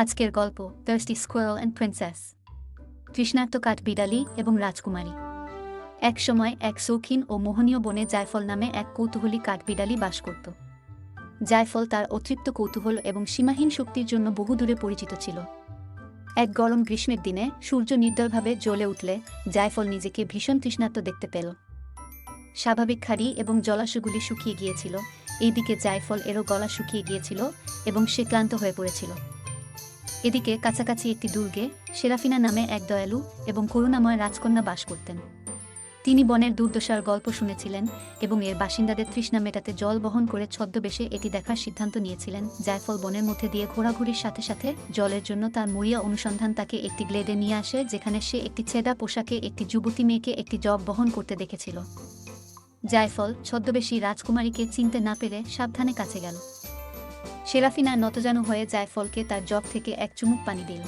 আজকের গল্প thirsty squirrel and princess তৃষ্ণার্ত কাঠ বিড়ালি এবং রাজকুমারী। এক সময় এক শৌখিন ও মোহনীয় বনে জায়ফল নামে এক কৌতূহলী কাঠবিড়ালি বাস করত। জায়ফল তার অতৃপ্ত কৌতূহল এবং সীমাহীন শক্তির জন্য বহুদূরে পরিচিত ছিল। এক গরম গ্রীষ্মের দিনে সূর্য নির্দয়ভাবে জ্বলে উঠলে জায়ফল নিজেকে ভীষণ তৃষ্ণার্ত দেখতে পেল। স্বাভাবিক খাড়ি এবং জলাশয়গুলি শুকিয়ে গিয়েছিল। এইদিকে জায়ফল এরও গলা শুকিয়ে গিয়েছিল এবং সে ক্লান্ত হয়ে পড়েছিল। এদিকে কাছাকাছি একটি দুর্গে, সেরাফিনা নামে এক দয়ালু এবং করুণাময় রাজকন্যা বাস করতেন। তিনি বনের দুর্দশার গল্প শুনেছিলেন এবং এর বাসিন্দাদের তৃষ্ণা মেটাতে জল বহন করে ছদ্মবেশে এটি দেখার সিদ্ধান্ত নিয়েছিলেন জায়ফল বনের মধ্যে দিয়ে ঘোরাঘুরির সাথে সাথে জলের জন্য তার মরিয়া অনুসন্ধান তাকে একটি গ্লেডে নিয়ে আসে, যেখানে সে একটি ছেঁড়া পোশাকে একটি যুবতী মেয়েকে একটি জব বহন করতে দেখেছিল। জায়ফল ছদ্মবেশী রাজকুমারীকে চিনতে না পেরে সাবধানে কাছে গেল। সেরাফিনা নতজানু হয়ে জায়ফলকে তার জগ থেকে এক চুমুক পানি দিল।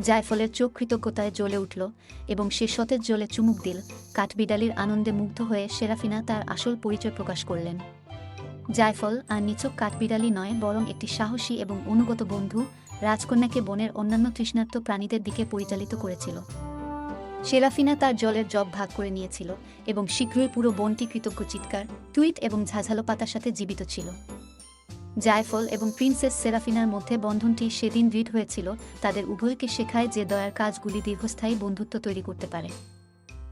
জায়ফলের চোখ কৃতজ্ঞতায় জ্বলে উঠল এবং সে সতেজ জলে চুমুক দিল। কাঠবিড়ালির আনন্দে মুগ্ধ হয়ে সেরাফিনা তার আসল পরিচয় প্রকাশ করলেন। জায়ফল আর নিচক কাঠবিড়ালি নয়, বরং একটি সাহসী এবং অনুগত বন্ধু রাজকন্যাকে বনের অন্যান্য তৃষ্ণার্ত প্রাণীদের দিকে পরিচালিত করেছিল। সেরাফিনা তার জলের জব ভাগ করে নিয়েছিল এবং শীঘ্রই পুরো বনটি কৃতজ্ঞ চিৎকার, টুইট এবং ঝাঝালো পাতার সাথে জীবিত ছিল। জায়ফল এবং প্রিন্সেস সেরাফিনার মধ্যে বন্ধনটি সেদিন দৃঢ় হয়েছিল, তাদের উভয়কে শেখায় যে দয়ার কাজগুলি দীর্ঘস্থায়ী বন্ধুত্ব তৈরি করতে পারে।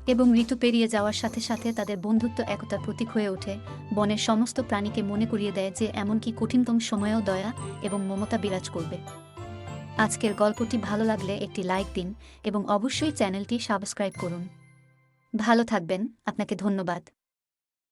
এবং ঋতু পেরিয়ে যাওয়ার সাথে সাথে তাদের বন্ধুত্ব একতার প্রতীক হয়ে ওঠে। বনের সমস্ত প্রাণীকে মনে করিয়ে দেয় যে এমনকি কঠিনতম সময়েও দয়া এবং মমতা বিরাজ করবে। আজকের গল্পটি ভালো লাগলে একটি লাইক দিন এবং অবশ্যই চ্যানেলটি সাবস্ক্রাইব করুন। ভালো থাকবেন, আপনাকে ধন্যবাদ।